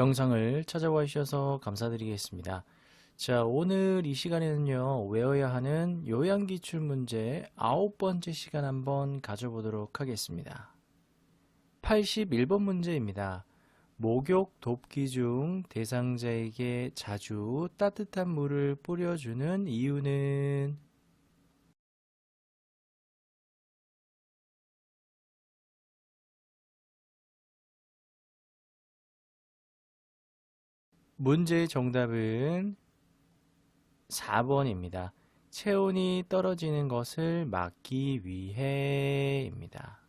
영상을 찾아와 주셔서 감사드리겠습니다. 자, 오늘 이 시간에는요, 외워야 하는 요양기출 문제 아홉 번째 시간 한번 가져보도록 하겠습니다. 81번 문제입니다. 목욕 돕기 중 대상자에게 자주 따뜻한 물을 뿌려주는 이유는 문제의 정답은 4번입니다. 체온이 떨어지는 것을 막기 위해입니다.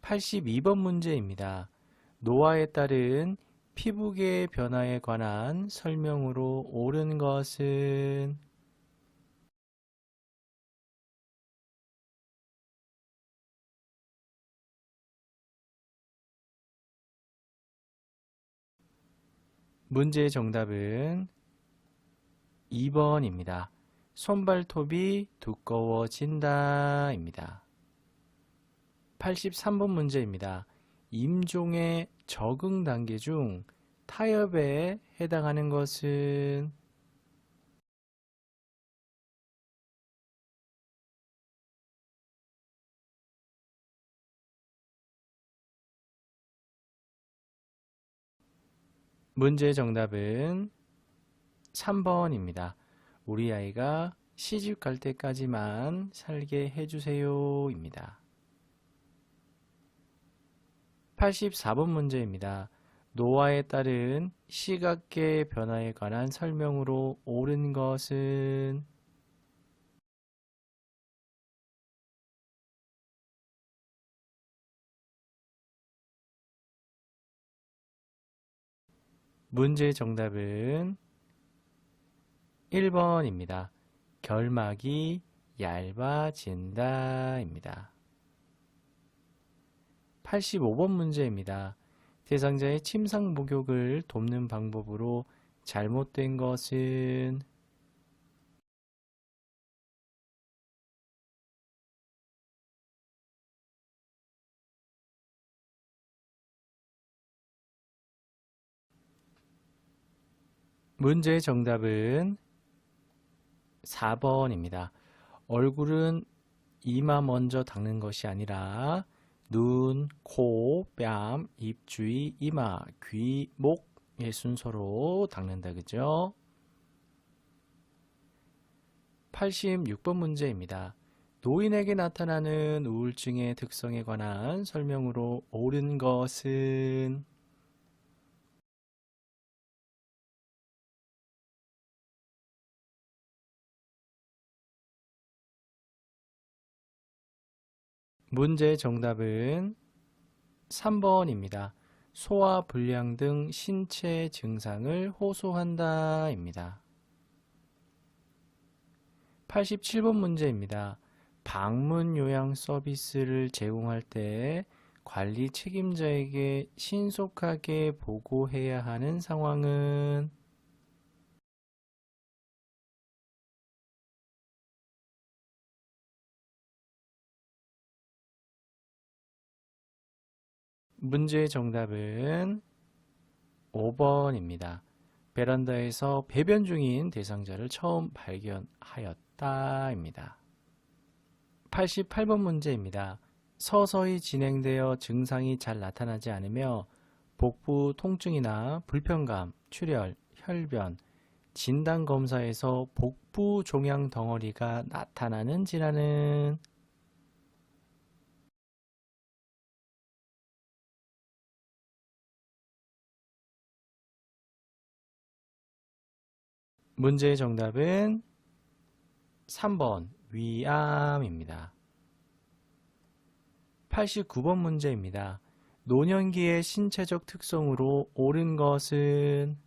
82번 문제입니다. 노화에 따른 피부계 변화에 관한 설명으로 옳은 것은 문제의 정답은 2번입니다. 손발톱이 두꺼워진다 입니다. 83번 문제입니다. 임종의 적응 단계 중 타협에 해당하는 것은 문제의 정답은 3번입니다. 우리 아이가 시집 갈 때까지만 살게 해주세요. 입니다. 84번 문제입니다. 노화에 따른 시각계 변화에 관한 설명으로 옳은 것은 문제의 정답은 1번입니다. 결막이 얇아진다 입니다. 85번 문제입니다. 대상자의 침상 목욕을 돕는 방법으로 잘못된 것은 문제의 정답은 4번입니다. 얼굴은 이마 먼저 닦는 것이 아니라 눈, 코, 뺨, 입 주위, 이마, 귀, 목의 순서로 닦는다. 그죠? 86번 문제입니다. 노인에게 나타나는 우울증의 특성에 관한 설명으로 옳은 것은 문제의 정답은 3번입니다. 소화 불량 등 신체 증상을 호소한다 입니다. 87번 문제입니다. 방문 요양 서비스를 제공할 때 관리 책임자에게 신속하게 보고해야 하는 상황은 문제의 정답은 5번입니다. 베란다에서 배변 중인 대상자를 처음 발견하였다. 입니다. 88번 문제입니다. 서서히 진행되어 증상이 잘 나타나지 않으며 복부 통증이나 불편감, 출혈, 혈변, 진단검사에서 복부 종양 덩어리가 나타나는 질환은 문제의 정답은 3번 위암입니다. 89번 문제입니다. 노년기의 신체적 특성으로 옳은 것은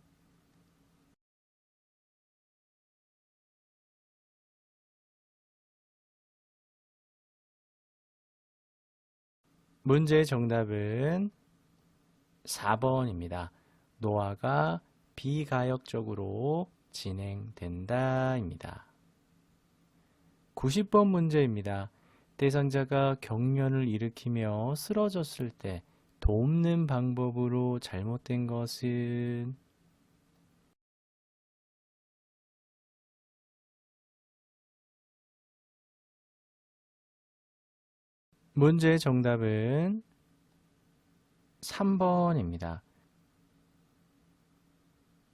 문제의 정답은 4번입니다. 노화가 비가역적으로 진행된다 입니다. 90번 문제입니다. 대상자가 경련을 일으키며 쓰러졌을 때 돕는 방법으로 잘못된 것은 문제의 정답은 3번입니다.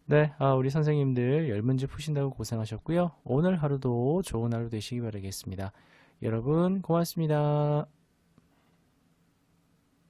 네, 아, 우리 선생님들 열 문제 푸신다고 고생하셨고요. 오늘 하루도 좋은 하루 되시기 바라겠습니다. 여러분, 고맙습니다.